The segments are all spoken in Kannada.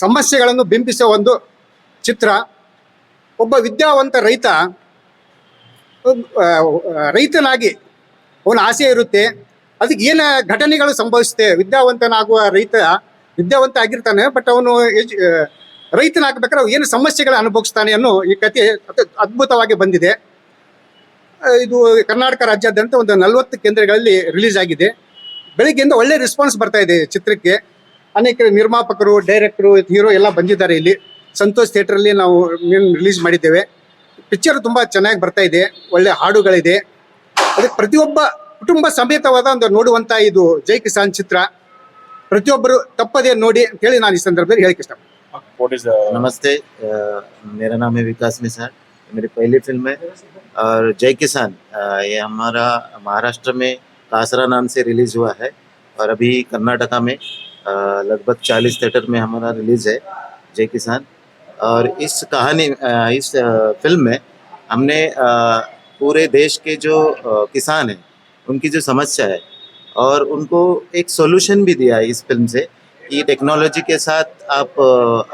ಸಮಸ್ಯೆಗಳನ್ನು ಬಿಂಬಿಸುವ ಒಂದು ಚಿತ್ರ. ಒಬ್ಬ ವಿದ್ಯಾವಂತ ರೈತ ರೈತನಾಗಿ ಅವನ ಆಸೆ ಇರುತ್ತೆ. ಅದಕ್ಕೆ ಏನು ಘಟನೆಗಳು ಸಂಭವಿಸುತ್ತೆ, ವಿದ್ಯಾವಂತನಾಗುವ ರೈತ ವಿದ್ಯಾವಂತ ಆಗಿರ್ತಾನೆ, ಬಟ್ ಅವನು ಎಜು ರೈತನಾಗಬೇಕಾದ್ರೆ ಏನು ಸಮಸ್ಯೆಗಳ ಅನುಭವಿಸ್ತಾನೆ ಅನ್ನೋ ಈ ಕಥೆ ಅತಿ, ಅದ್ಭುತವಾಗಿ ಬಂದಿದೆ. ಇದು ಕರ್ನಾಟಕ ರಾಜ್ಯಾದ್ಯಂತ ಒಂದು ನಲವತ್ತು ಕೇಂದ್ರಗಳಲ್ಲಿ ರಿಲೀಸ್ ಆಗಿದೆ. ಬೆಳಿಗ್ಗೆಯಿಂದ ಒಳ್ಳೆ ರೆಸ್ಪಾನ್ಸ್ ಬರ್ತಾ ಇದೆ ಚಿತ್ರಕ್ಕೆ. ಅನೇಕ ನಿರ್ಮಾಪಕರು ಡೈರೆಕ್ಟರು ಹೀರೋ ಎಲ್ಲ ಬಂದಿದ್ದಾರೆ ಇಲ್ಲಿ ಸಂತೋಷ್ ಥಿಯೇಟ್ರಲ್ಲಿ ನಾವು ರಿಲೀಸ್ ಮಾಡಿದ್ದೇವೆ ಪಿಕ್ಚರ್ ತುಂಬ ಚೆನ್ನಾಗಿ ಬರ್ತಾ ಇದೆ ಒಳ್ಳೆ ಹಾಡುಗಳಿದೆ ಅದಕ್ಕೆ ಪ್ರತಿಯೊಬ್ಬ ಕುಟುಂಬ ಸಮೇತವಾದ ಒಂದು ನೋಡುವಂಥ ಇದು ಜೈ ಕಿಸಾನ್ ಚಿತ್ರ ಪ್ರತಿಯೊಬ್ಬರು ತಪ್ಪದೇ ನೋಡಿ ಅಂತ ಹೇಳಿ ನಾನು ಈ ಸಂದರ್ಭದಲ್ಲಿ ಹೇಳಕ್ಕೆ ಇಷ್ಟಪಡ್ತೀನಿ What is the नमस्ते अ, मेरा नाम है विकास निसार मेरी पहली फिल्म है और जय किसान अ, ये हमारा महाराष्ट्र में कासरा नाम से रिलीज हुआ है और अभी कर्नाटका में अ, लगभग 40 थिएटर में हमारा रिलीज़ है, जय किसान। और इस कहानी इस फ़िल्म में हमने पूरे देश के जो किसान हैं, उनकी जो समस्या है, और उनको एक सॉल्यूशन भी दिया है इस फ़िल्म से कि टेक्नोलॉजी के साथ आप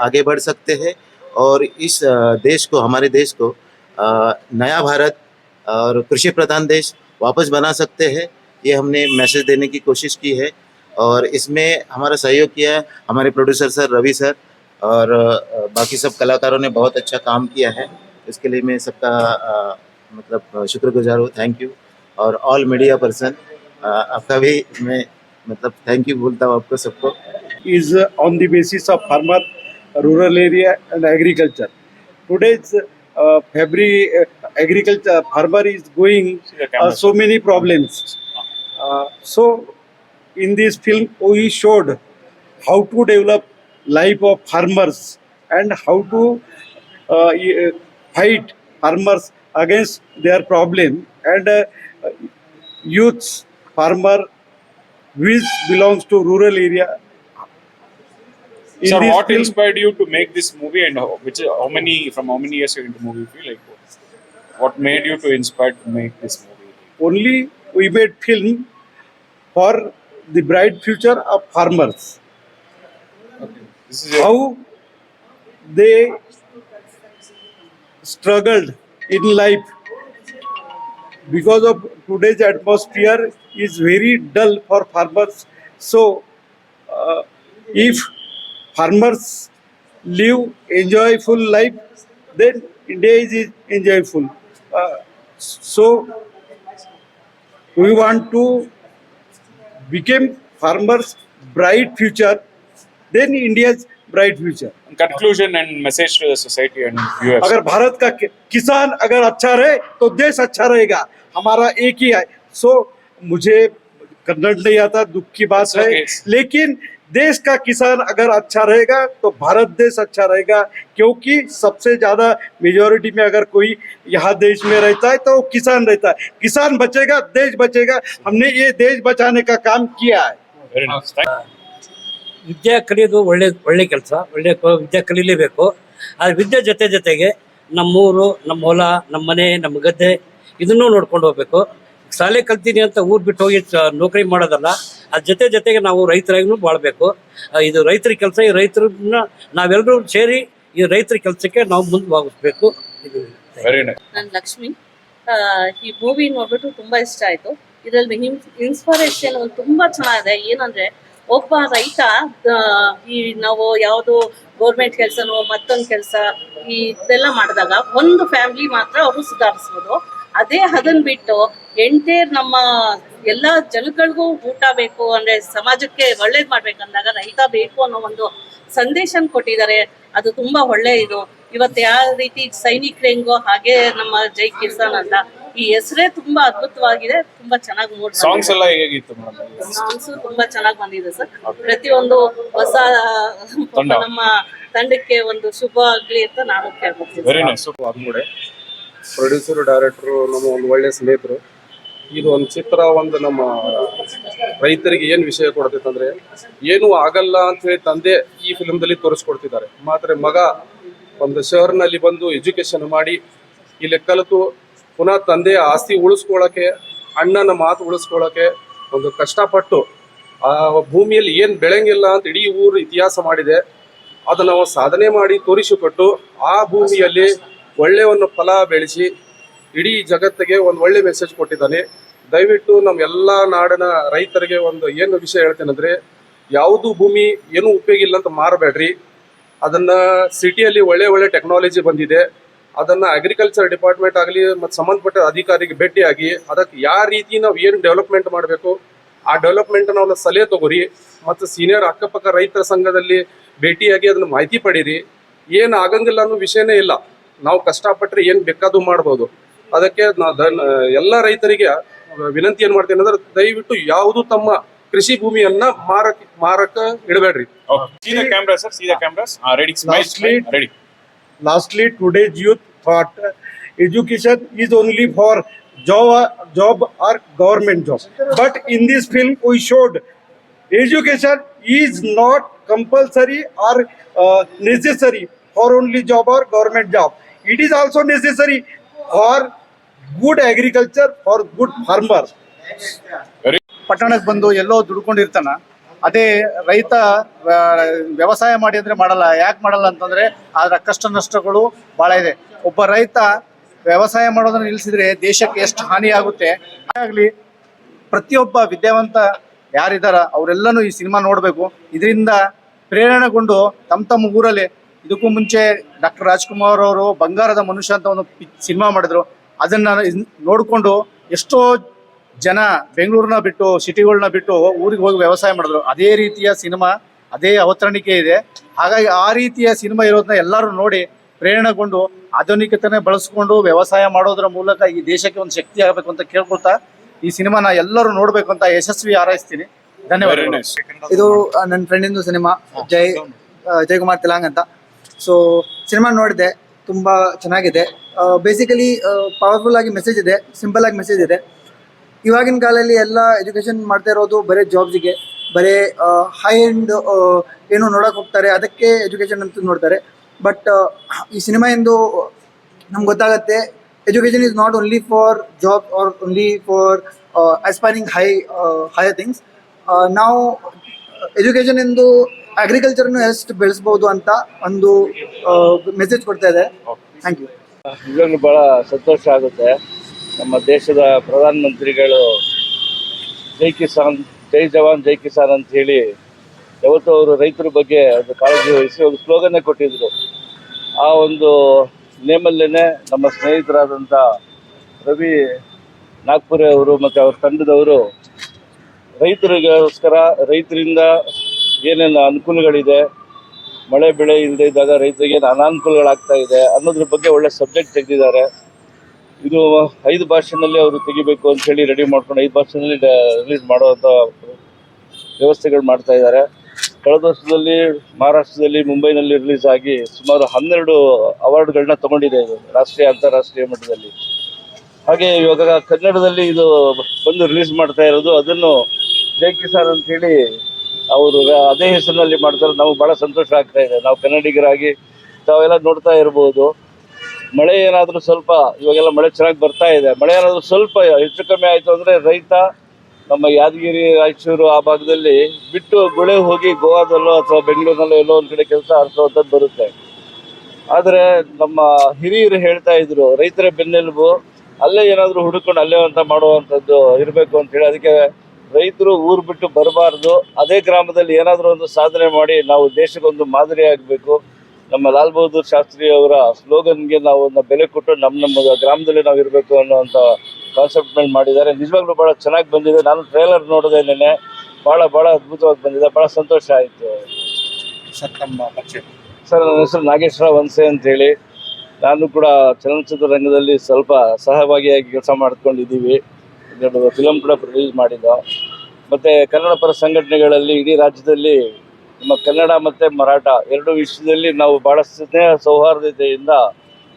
आगे बढ़ सकते हैं और इस देश को, हमारे देश को नया भारत और कृषि प्रधान देश वापस बना सकते हैं। ये हमने मैसेज देने की कोशिश की है। और इसमें हमारा सहयोग किया है हमारे प्रोड्यूसर सर रवि सर और बाकी सब कलाकारों ने बहुत अच्छा काम किया है। इसके लिए मैं सबका मतलब शुक्रगुजार हूँ। थैंक यू और ऑल मीडिया पर्सन आपका भी मैं मतलब थैंक यू बोलता हूँ आपको सबको। Is on the basis of farmer, rural area and agriculture. Today's uh, every uh, agriculture farmer is going the uh, in this film we showed how to develop life of farmers and how to uh, fight farmers against their problem. And uh, youths farmer which belongs to rural area. In Sir, what film, inspired you to make this movie and how, which how many from how many years you're into movie feel like? What made you to inspire to make this movie? only we made film for the bright future of farmers. Your, how they struggled in life because of today's atmosphere is very dull for farmers. So uh, if farmers live enjoyful life then india is enjoyful. Uh, so we want to become farmers bright future then india's bright future conclusion and message to the society and viewers. अगर भारत का kisan किसान अगर अच्छा रहे तो देश अच्छा रहेगा हमारा एक ही है सो मुझे कन्नड़ नहीं आता दुख की बात okay. है लेकिन देश का किसान अगर अच्छा रहेगा तो भारत देश अच्छा रहेगा क्योंकि सबसे ज्यादा मेजोरिटी में अगर कोई यहाँ देश में रहता है तो वो किसान रहता है किसान बचेगा देश बचेगा हमने ये देश बचाने का काम किया है Very nice. Thank ವಿದ್ಯೆ ಕಲಿಯೋದು ಒಳ್ಳೆ ಒಳ್ಳೆ ಕೆಲಸ ಒಳ್ಳೆ ಕ- ವಿದ್ಯೆ ಕಲೀಲೇಬೇಕು ಆ ವಿದ್ಯೆ ಜೊತೆ ಜೊತೆಗೆ ನಮ್ಮೂರು ನಮ್ಮ ಹೊಲ ನಮ್ಮ ಮನೆ ನಮ್ಮ ಗದ್ದೆ ಇದನ್ನೂ ನೋಡ್ಕೊಂಡು ಹೋಗ್ಬೇಕು ಶಾಲೆ ಕಲ್ತೀನಿ ಅಂತ ಊರ್ ಬಿಟ್ಟು ಹೋಗಿ ಸ- ನೌಕರಿ ಮಾಡೋದಲ್ಲ ಅದ್ರ ಜೊತೆ ಜೊತೆಗೆ ನಾವು ರೈತರಾಗೂ ಬಾಳ್ಬೇಕು. ಇದು ರೈತರ ಕೆಲಸ ಈ ರೈತರನ್ನ ನಾವೆಲ್ಲರೂ ಸೇರಿ ಈ ರೈತರ ಕೆಲಸಕ್ಕೆ ನಾವು ಮುಂದೆ ಇದು. Very ನಾನು ಲಕ್ಷ್ಮಿ. ಆ, ಈ ಮೂವಿ ನೋಡ್ಬಿಟ್ಟು ತುಂಬಾ ಇಷ್ಟ ಆಯ್ತು. ಇದರಲ್ಲಿ ಇನ್ಸ್ಪಿರೇಷನ್ ಒಂದು ತುಂಬಾ ಚೆನ್ನಾಗಿದೆ. ಏನಂದ್ರೆ ಒಬ್ಬ ರೈತ ಈ ನಾವು ಯಾವುದು ಗೌರ್ಮೆಂಟ್ ಕೆಲಸನೋ ಮತ್ತೊಂದು ಕೆಲಸ ಈ ಇದೆಲ್ಲ ಮಾಡಿದಾಗ ಒಂದು ಫ್ಯಾಮಿಲಿ ಮಾತ್ರ ಅವರು ಸುಧಾರಿಸ್ಬೋದು. ಅದೇ ಅದನ್ನ ಬಿಟ್ಟು ಎಂಟೇರ್ ನಮ್ಮ ಎಲ್ಲಾ ಜನಗಳಿಗೂ ಊಟ ಬೇಕು ಅಂದ್ರೆ ಸಮಾಜಕ್ಕೆ ಒಳ್ಳೇದ್ ಮಾಡ್ಬೇಕಂದಾಗ ರೈತ ಬೇಕು ಅನ್ನೋ ಒಂದು ಸಂದೇಶನ್ ಕೊಟ್ಟಿದ್ದಾರೆ. ಅದು ತುಂಬಾ ಒಳ್ಳೆ ಇದು. ಇವತ್ತು ಯಾವ ರೀತಿ ಸೈನಿಕರು ಹೆಂಗೋ ಹಾಗೆ ನಮ್ಮ ಜೈ ಕಿಸಾನ್ ಅಂತ ಈ ಹೆಸರೇ ತುಂಬಾ ಅದ್ಭುತವಾಗಿದೆ. ತುಂಬಾ ಚೆನ್ನಾಗಿ ಮೂಡ್ ಸಾಂಗ್ಸ್ ಎಲ್ಲ ಹೇಗಿತ್ತು ಸಾಂಗ್ಸ್ ತುಂಬಾ ಚೆನ್ನಾಗಿ ಬಂದಿದೆ ಸರ್. ಪ್ರತಿಯೊಂದು ಹೊಸ. ನಮ್ಮ ತಂಡಕ್ಕೆ ಒಂದು ಶುಭ ಆಗ್ಲಿ ಅಂತ ನಾನು ಕೇಳ್ಕೊತೀನಿ ಆದ್ಮೂಡೆ ಪ್ರೊಡ್ಯೂಸರು, ಡೈರೆಕ್ಟ್ರು, ನಮ್ಮ ಒಂದು ಒಳ್ಳೆಯ ಸ್ನೇಹಿತರು. ಇದು ಒಂದು ಚಿತ್ರ, ಒಂದು ನಮ್ಮ ರೈತರಿಗೆ ಏನು ವಿಷಯ ಕೊಡ್ತೈತಂದ್ರೆ, ಏನೂ ಆಗಲ್ಲ ಅಂತ ಹೇಳಿ ತಂದೆ ಈ ಫಿಲಮ್ದಲ್ಲಿ ತೋರಿಸ್ಕೊಡ್ತಿದ್ದಾರೆ. ಮಾತ್ರ ಮಗ ಒಂದು ಶಹರ್ನಲ್ಲಿ ಬಂದು ಎಜುಕೇಶನ್ ಮಾಡಿ, ಇಲ್ಲಿ ಕಲಿತು, ಪುನಃ ತಂದೆಯ ಆಸ್ತಿ ಉಳಿಸ್ಕೊಳ್ಳೋಕೆ, ಅಣ್ಣನ ಮಾತು ಉಳಿಸ್ಕೊಳ್ಳೋಕೆ ಒಂದು ಕಷ್ಟಪಟ್ಟು ಆ ಭೂಮಿಯಲ್ಲಿ ಏನು ಬೆಳೆಯಂಗಿಲ್ಲ ಅಂತ ಇಡೀ ಊರು ಇತಿಹಾಸ ಮಾಡಿದೆ. ಅದನ್ನು ಸಾಧನೆ ಮಾಡಿ ತೋರಿಸಿಕೊಟ್ಟು, ಆ ಭೂಮಿಯಲ್ಲಿ ಒಳ್ಳೆಯ ಒಂದು ಫಲ ಬೆಳೆಸಿ ಇಡೀ ಜಗತ್ತಿಗೆ ಒಂದು ಒಳ್ಳೆ ಮೆಸೇಜ್ ಕೊಟ್ಟಿದ್ದಾನೆ. ದಯವಿಟ್ಟು ನಮ್ಮ ಎಲ್ಲ ನಾಡಿನ ರೈತರಿಗೆ ಒಂದು ಏನು ವಿಷಯ ಹೇಳ್ತೇನೆಂದ್ರೆ ಯಾವುದು ಭೂಮಿ ಏನು ಉಪಯೋಗ ಇಲ್ಲ ಅಂತ ಮಾರಬೇಡ್ರಿ. ಅದನ್ನು ಸಿಟಿಯಲ್ಲಿ ಒಳ್ಳೆ ಒಳ್ಳೆ ಟೆಕ್ನಾಲಜಿ ಬಂದಿದೆ. ಅದನ್ನು ಅಗ್ರಿಕಲ್ಚರ್ ಡಿಪಾರ್ಟ್ಮೆಂಟ್ ಆಗಲಿ ಮತ್ತು ಸಂಬಂಧಪಟ್ಟ ಅಧಿಕಾರಿಗೆ ಭೇಟಿಯಾಗಿ ಅದಕ್ಕೆ ಯಾವ ರೀತಿ ನಾವು ಏನು ಡೆವಲಪ್ಮೆಂಟ್ ಮಾಡಬೇಕು, ಆ ಡೆವಲಪ್ಮೆಂಟ್ ನಾವು ಸಲಹೆ ತಗೋರಿ. ಮತ್ತು ಸೀನಿಯರ್ ಅಕ್ಕಪಕ್ಕ ರೈತರ ಸಂಘದಲ್ಲಿ ಭೇಟಿಯಾಗಿ ಅದನ್ನು ಮಾಹಿತಿ ಪಡೀರಿ. ಏನು ಆಗಂಗಿಲ್ಲ ಅನ್ನೋ ವಿಷಯನೇ ಇಲ್ಲ. ನಾವು ಕಷ್ಟಪಟ್ಟರೆ ಏನ್ ಬೇಕಾದ್ರೂ ಮಾಡ್ಬೋದು. ಅದಕ್ಕೆ ಎಲ್ಲ ರೈತರಿಗೆ ವಿನಂತಿ ಏನ್ ಮಾಡ್ತೇನೆ ಅಂದ್ರೆ ದಯವಿಟ್ಟು ಯಾವುದು ತಮ್ಮ ಕೃಷಿ ಭೂಮಿಯನ್ನ ಮಾರಕ್ ಮಾರಕ ಇಡಬೇಡ್ರಿ. Lastly today's youth thought education is only for job job or government job but in this film we showed education is not compulsory or necessary for only job or government job is also necessary for good agriculture for It is also necessary for good agriculture, for good farmers. ಪಟ್ಟಣಕ್ಕೆ ಬಂದು ಎಲ್ಲೋ ದುಡ್ಕೊಂಡಿರ್ತಾನ ಅದೇ ರೈತ ವ್ಯವಸಾಯ ಮಾಡಿ ಅಂದ್ರೆ ಮಾಡಲ್ಲ ಯಾಕೆ ಮಾಡಲ್ಲ ಅಂತಂದ್ರೆ ಅದರ ಕಷ್ಟ ನಷ್ಟಗಳು ಬಹಳ ಇದೆ. ಒಬ್ಬ ರೈತ ವ್ಯವಸಾಯ ಮಾಡೋದನ್ನ ನಿಲ್ಲಿಸಿದ್ರೆ ದೇಶಕ್ಕೆ ಎಷ್ಟು ಹಾನಿ ಆಗುತ್ತೆ? ಆಗಲಿ ಪ್ರತಿಯೊಬ್ಬ ವಿದ್ಯಾವಂತ ಯಾರಿದಾರ ಅವರೆಲ್ಲನೂ ಈ ಸಿನಿಮಾ ನೋಡಬೇಕು. ಇದರಿಂದ ಪ್ರೇರಣೆಗೊಂಡು ತಮ್ಮ ತಮ್ಮ ಊರಲ್ಲಿ ಇದಕ್ಕೂ ಮುಂಚೆ ಡಾಕ್ಟರ್ ರಾಜ್ಕುಮಾರ್ ಅವರು ಬಂಗಾರದ ಮನುಷ್ಯ ಅಂತ ಒಂದು ಸಿನಿಮಾ ಮಾಡಿದ್ರು. ಅದನ್ನ ನೋಡಿಕೊಂಡು ನೋಡ್ಕೊಂಡು ಎಷ್ಟೋ ಜನ ಬೆಂಗಳೂರನ್ನ ಬಿಟ್ಟು ಸಿಟಿಗಳನ್ನ ಬಿಟ್ಟು ಊರಿಗೆ ಹೋಗಿ ವ್ಯವಸಾಯ ಮಾಡಿದ್ರು. ಅದೇ ರೀತಿಯ ಸಿನಿಮಾ ಅದೇ ಅವತರಣಿಕೆ ಇದೆ. ಹಾಗಾಗಿ ಆ ರೀತಿಯ ಸಿನಿಮಾ ಇರೋದನ್ನ ಎಲ್ಲರೂ ನೋಡಿ ಪ್ರೇರಣೆಗೊಂಡು ಆಧುನಿಕತೆನೇ ಬಳಸ್ಕೊಂಡು ವ್ಯವಸಾಯ ಮಾಡೋದ್ರ ಮೂಲಕ ಈ ದೇಶಕ್ಕೆ ಒಂದು ಶಕ್ತಿ ಆಗಬೇಕು ಅಂತ ಕೇಳ್ಕೊಳ್ತಾ ಈ ಸಿನಿಮಾನ ಎಲ್ಲರೂ ನೋಡ್ಬೇಕು ಅಂತ ಯಶಸ್ವಿ ಹಾರೈಸ್ತೀನಿ. ಧನ್ಯವಾದ ಧನ್ಯವಾದಗಳು ಇದು ನನ್ನ ಫ್ರೆಂಡಿಂದು ಸಿನಿಮಾ. ಜೈ ಜಯಕುಮಾರ್ ತಿಲಾಂಗ್ ಅಂತ. ಸೊ ಸಿನಿಮಾ ನೋಡಿದೆ, ತುಂಬ ಚೆನ್ನಾಗಿದೆ. ಬೇಸಿಕಲಿ ಪವರ್ಫುಲ್ ಆಗಿ ಮೆಸೇಜ್ ಇದೆ ಸಿಂಪಲ್ ಆಗಿ ಮೆಸೇಜ್ ಇದೆ. ಇವಾಗಿನ ಕಾಲದಲ್ಲಿ ಎಲ್ಲ ಎಜುಕೇಷನ್ ಮಾಡ್ತಾ ಇರೋದು ಬರೀ ಜಾಬ್ಸಿಗೆ ಬರೀ ಹೈ ಎಂಡ್ ಏನು ನೋಡೋಕೆ ಹೋಗ್ತಾರೆ, ಅದಕ್ಕೆ ಎಜುಕೇಷನ್ ಅಂತ ನೋಡ್ತಾರೆ. ಬಟ್ ಈ ಸಿನಿಮಾ ಎಂದು ನಮ್ಗೆ ಗೊತ್ತಾಗತ್ತೆ education is not only for job or only for aspiring high higher things ನಾವು ಎಜುಕೇಷನ್ ಎಂದು ಅಗ್ರಿಕಲ್ಚರ್ನು ಎಷ್ಟು ಬೆಳೆಸ್ಬೋದು ಅಂತ ಒಂದು ಮೆಸೇಜ್ ಕೊಡ್ತಾ ಇದೆ. ಥ್ಯಾಂಕ್ ಯು ಬಹಳ ಸಂತೋಷ ಆಗುತ್ತೆ. ನಮ್ಮ ದೇಶದ ಪ್ರಧಾನಮಂತ್ರಿಗಳು ಜೈ ಕಿಸಾನ್, ಜೈ ಜವಾನ್, ಜೈ ಕಿಸಾನ್ ಅಂತ ಹೇಳಿ ಯಾವತ್ತೂ ಅವರು ರೈತರ ಬಗ್ಗೆ ಒಂದು ಕಾಳಜಿ ವಹಿಸಿ ಒಂದು ಸ್ಲೋಗನ್ನೇ ಕೊಟ್ಟಿದ್ರು. ಆ ಒಂದು ನೇಮಲ್ಲೇನೆ ನಮ್ಮ ಸ್ನೇಹಿತರಾದಂಥ ರವಿ ನಾಗ್ಪುರೆ ಅವರು ಮತ್ತು ಅವ್ರ ತಂಡದವರು ರೈತರಿಗೋಸ್ಕರ, ರೈತರಿಂದ ಏನೇನು ಅನುಕೂಲಗಳಿದೆ? ಮಳೆ, ಬೆಳೆ ಇಲ್ಲದೆ ಇದ್ದಾಗ ರೈತರಿಗೆ ಏನು ಅನಾನುಕೂಲಗಳಾಗ್ತಾ ಇದೆ ಅನ್ನೋದ್ರ ಬಗ್ಗೆ ಒಳ್ಳೆ ಸಬ್ಜೆಕ್ಟ್ ತೆಗೆದಿದ್ದಾರೆ. ಇದು ಐದು ಭಾಷೆನಲ್ಲಿ ಅವರು ತೆಗಿಬೇಕು ಅಂತ ಹೇಳಿ ರೆಡಿ ಮಾಡ್ಕೊಂಡು ಐದು ಭಾಷೆನಲ್ಲಿ ರಿಲೀಸ್ ಮಾಡುವಂಥ ವ್ಯವಸ್ಥೆಗಳು ಮಾಡ್ತಾ ಇದ್ದಾರೆ. ಕಳೆದ ವರ್ಷದಲ್ಲಿ ಮಹಾರಾಷ್ಟ್ರದಲ್ಲಿ, ಮುಂಬೈನಲ್ಲಿ ರಿಲೀಸ್ ಆಗಿ ಸುಮಾರು ಹನ್ನೆರಡು ಅವಾರ್ಡ್ಗಳನ್ನ ತಗೊಂಡಿದೆ ಇದು ರಾಷ್ಟ್ರೀಯ, ಅಂತಾರಾಷ್ಟ್ರೀಯ ಮಟ್ಟದಲ್ಲಿ. ಹಾಗೆ ಇವಾಗ ಕನ್ನಡದಲ್ಲಿ ಇದು ಬಂದು ರಿಲೀಸ್ ಮಾಡ್ತಾ ಇರೋದು ಅದನ್ನು ಜೈ ಕಿಸಾನ್ ಅಂತ ಹೇಳಿ ಅವರು ಅದೇ ಹೆಸರಿನಲ್ಲಿ ಮಾಡ್ತಾರೆ. ನಾವು ಬಹಳ ಸಂತೋಷ ಆಗ್ತಾ ಇದೆ. ನಾವು ಕನ್ನಡಿಗರಾಗಿ ತಾವೆಲ್ಲ ನೋಡ್ತಾ ಇರ್ಬೋದು. ಮಳೆ ಏನಾದರೂ ಸ್ವಲ್ಪ, ಇವಾಗೆಲ್ಲ ಮಳೆ ಚೆನ್ನಾಗಿ ಬರ್ತಾ ಇದೆ. ಮಳೆ ಏನಾದರೂ ಸ್ವಲ್ಪ ಹೆಚ್ಚು ಕಮ್ಮಿ ಆಯಿತು ಅಂದರೆ ರೈತ ನಮ್ಮ ಯಾದಗಿರಿ, ರಾಯಚೂರು ಆ ಭಾಗದಲ್ಲಿ ಬಿಟ್ಟು ಗುಳೆ ಹೋಗಿ ಗೋವಾದಲ್ಲೋ ಅಥವಾ ಬೆಂಗಳೂರಿನಲ್ಲೋ ಎಲ್ಲೋ ಒಂದು ಕಡೆ ಕೆಲಸ ಆರಿಸುವಂಥದ್ದು ಬರುತ್ತೆ. ಆದರೆ ನಮ್ಮ ಹಿರಿಯರು ಹೇಳ್ತಾ ಇದ್ರು, ರೈತರ ಬೆನ್ನೆಲುಬು, ಅಲ್ಲೇ ಏನಾದರೂ ಹುಡುಕೊಂಡು ಅಲ್ಲೇ ಅಂತ ಮಾಡುವಂಥದ್ದು ಇರಬೇಕು ಅಂತ ಹೇಳಿ. ಅದಕ್ಕೆ ರೈತರು ಊರು ಬಿಟ್ಟು ಬರಬಾರ್ದು. ಅದೇ ಗ್ರಾಮದಲ್ಲಿ ಏನಾದರೂ ಒಂದು ಸಾಧನೆ ಮಾಡಿ ನಾವು ದೇಶಕ್ಕೊಂದು ಮಾದರಿ ಆಗಬೇಕು. ನಮ್ಮ ಲಾಲ್ ಬಹದ್ದೂರ್ ಶಾಸ್ತ್ರಿ ಅವರ ಸ್ಲೋಗನ್ಗೆ ನಾವು ಬೆಲೆ ಕೊಟ್ಟು ನಮ್ಮ ನಮ್ಮ ಗ್ರಾಮದಲ್ಲಿ ನಾವು ಇರಬೇಕು ಅನ್ನೋಂಥ ಕಾನ್ಸೆಪ್ಟ್ ಮೇಲೆ ಮಾಡಿದ್ದಾರೆ. ನಿಜವಾಗ್ಲೂ ಭಾಳ ಚೆನ್ನಾಗಿ ಬಂದಿದೆ. ನಾನು ಟ್ರೇಲರ್ ನೋಡಿದೆ ನೆನೆ ಭಾಳ ಭಾಳ ಅದ್ಭುತವಾಗಿ ಬಂದಿದೆ. ಭಾಳ ಸಂತೋಷ ಆಯಿತು. ಸರ್ ನನ್ನ ಹೆಸರು ನಾಗೇಶ್ವರ ವಂಸೆ ಅಂತೇಳಿ. ನಾನು ಕೂಡ ಚಲನಚಿತ್ರ ರಂಗದಲ್ಲಿ ಸ್ವಲ್ಪ ಸಹಭಾಗಿಯಾಗಿ ಕೆಲಸ ಮಾಡ್ಕೊಂಡಿದ್ದೀವಿ. ಎರಡು ಫಿಲಮ್ ಕೂಡ ರಿಲೀಸ್ ಮಾಡಿದ್ದು. ಮತ್ತು ಕನ್ನಡ ಪರ ಸಂಘಟನೆಗಳಲ್ಲಿ ಇಡೀ ರಾಜ್ಯದಲ್ಲಿ ನಮ್ಮ ಕನ್ನಡ ಮತ್ತು ಮರಾಠ ಎರಡು ವಿಷಯದಲ್ಲಿ ನಾವು ಭಾಳ ಸ್ನೇಹ ಸೌಹಾರ್ದತೆಯಿಂದ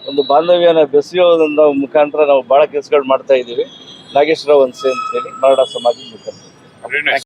ಒಂದು ಬಾಂಧವ್ಯನ ಬೆಸೆಯೋದ ಮುಖಾಂತರ ನಾವು ಭಾಳ ಕೆಲಸಗಳು ಮಾಡ್ತಾ ಇದ್ದೀವಿ. ನಾಗೇಶ್ವರ ಅಂತ ಹೇಳಿ, ಮರಾಠ ಸಮಾಜದ ಮುಖಾಂತರ.